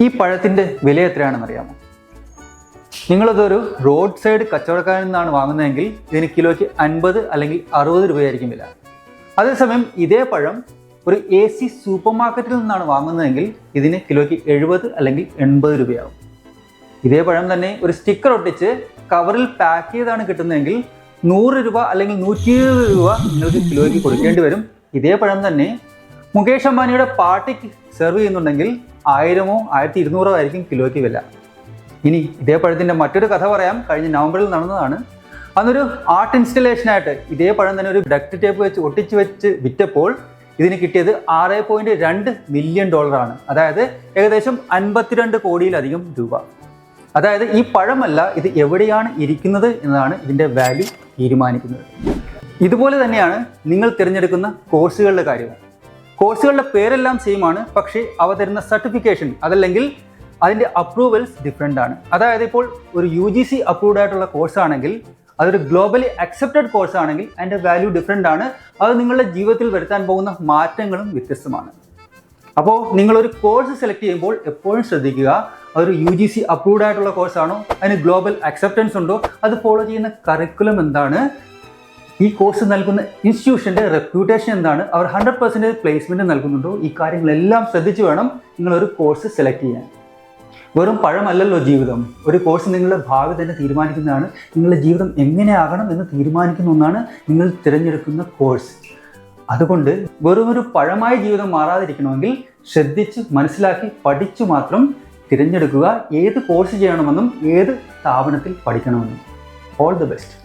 ഈ പഴത്തിന്റെ വില എത്രയാണെന്ന് അറിയാമോ? നിങ്ങളതൊരു റോഡ് സൈഡ് കച്ചവടക്കാരിൽ നിന്നാണ് വാങ്ങുന്നതെങ്കിൽ ഇതിന് കിലോയ്ക്ക് അൻപത് അല്ലെങ്കിൽ അറുപത് രൂപയായിരിക്കും വില. അതേസമയം ഇതേ പഴം ഒരു എ സി സൂപ്പർ മാർക്കറ്റിൽ നിന്നാണ് വാങ്ങുന്നതെങ്കിൽ ഇതിന് കിലോയ്ക്ക് എഴുപത് അല്ലെങ്കിൽ എൺപത് രൂപയാവും. ഇതേ പഴം തന്നെ ഒരു സ്റ്റിക്കർ ഒട്ടിച്ച് കവറിൽ പാക്ക് ചെയ്താണ് കിട്ടുന്നതെങ്കിൽ നൂറ് രൂപ അല്ലെങ്കിൽ നൂറ്റി ഇരുപത് രൂപ നിങ്ങൾക്ക് കിലോയ്ക്ക് കൊടുക്കേണ്ടി വരും. ഇതേ പഴം തന്നെ മുകേഷ് അംബാനിയുടെ പാർട്ടിക്ക് സെർവ് ചെയ്യുന്നുണ്ടെങ്കിൽ ആയിരമോ ആയിരത്തി ഇരുന്നൂറോ ആയിരിക്കും കിലോയ്ക്ക് വില. ഇനി ഇതേ പഴത്തിന്റെ മറ്റൊരു കഥ പറയാം. കഴിഞ്ഞ നവംബറിൽ നടന്നതാണ്. അന്നൊരു ആർട്ട് ഇൻസ്റ്റലേഷനായിട്ട് ഇതേ പഴം തന്നെ ഒരു ഡക്ട് ടേപ്പ് വെച്ച് ഒട്ടിച്ച് വെച്ച് വിറ്റപ്പോൾ ഇതിന് കിട്ടിയത് ആറ് പോയിന്റ് രണ്ട് മില്യൺ ഡോളറാണ്. അതായത് ഏകദേശം അൻപത്തിരണ്ട് കോടിയിലധികം രൂപ. അതായത് ഈ പഴമല്ല ഇത് എവിടെയാണ് ഇരിക്കുന്നത് എന്നതാണ് ഇതിന്റെ വാല്യൂ തീരുമാനിക്കുന്നത്. ഇതുപോലെ തന്നെയാണ് നിങ്ങൾ തിരഞ്ഞെടുക്കുന്ന കോഴ്സുകളുടെ കാര്യവും. കോഴ്സുകളുടെ പേരെല്ലാം സെയിം ആണ് പക്ഷേ അവ തരുന്ന സർട്ടിഫിക്കേഷൻ അതല്ലെങ്കിൽ അതിന്റെ അപ്രൂവൽസ് ഡിഫറെന്റ് ആണ്. അതായത് ഇപ്പോൾ ഒരു യു ജി സി അപ്രൂവ്ഡ് ആയിട്ടുള്ള കോഴ്സ് ആണെങ്കിൽ അതൊരു ഗ്ലോബലി അക്സെപ്റ്റഡ് കോഴ്സ് ആണെങ്കിൽ അതിന്റെ വാല്യൂ ഡിഫറെന്റ് ആണ്. അത് നിങ്ങളുടെ ജീവിതത്തിൽ വരുത്താൻ പോകുന്ന മാറ്റങ്ങളും വ്യത്യസ്തമാണ്. അപ്പോൾ നിങ്ങളൊരു കോഴ്സ് സെലക്ട് ചെയ്യുമ്പോൾ എപ്പോഴും ശ്രദ്ധിക്കുക അതൊരു യു ജി സി അപ്രൂവ്ഡ് ആയിട്ടുള്ള കോഴ്സാണോ അതിന് ഗ്ലോബൽ അക്സെപ്റ്റൻസ് ഉണ്ടോ അത് ഫോളോ ചെയ്യുന്ന കറിക്കുലം എന്താണ് ഈ കോഴ്സ് നൽകുന്ന ഇൻസ്റ്റിറ്റ്യൂഷന്റെ റെപ്യൂട്ടേഷൻ എന്താണ്? അവർ ഹൺഡ്രഡ് പെർസെന്റേജ് പ്ലേസ്മെന്റ് നൽകുന്നുണ്ടോ? ഈ കാര്യങ്ങളെല്ലാം ശ്രദ്ധിച്ച് വേണം നിങ്ങളൊരു കോഴ്സ് സെലക്ട് ചെയ്യാൻ. വെറും പഴമല്ലല്ലോ ജീവിതം. ഒരു കോഴ്സ് നിങ്ങളുടെ ഭാവി തന്നെ തീരുമാനിക്കുന്നതാണ്. നിങ്ങളുടെ ജീവിതം എങ്ങനെയാകണം എന്ന് തീരുമാനിക്കുന്ന ഒന്നാണ് നിങ്ങൾ തിരഞ്ഞെടുക്കുന്ന കോഴ്സ് അതുകൊണ്ട് വെറും ഒരു പഴമായ ജീവിതം മാറാതിരിക്കണമെങ്കിൽ ശ്രദ്ധിച്ച് മനസ്സിലാക്കി പഠിച്ചു മാത്രം തിരഞ്ഞെടുക്കുക. ഏത് കോഴ്സ് ചെയ്യണമെന്നും ഏത് സ്ഥാപനത്തിൽ പഠിക്കണമെന്നും. All the best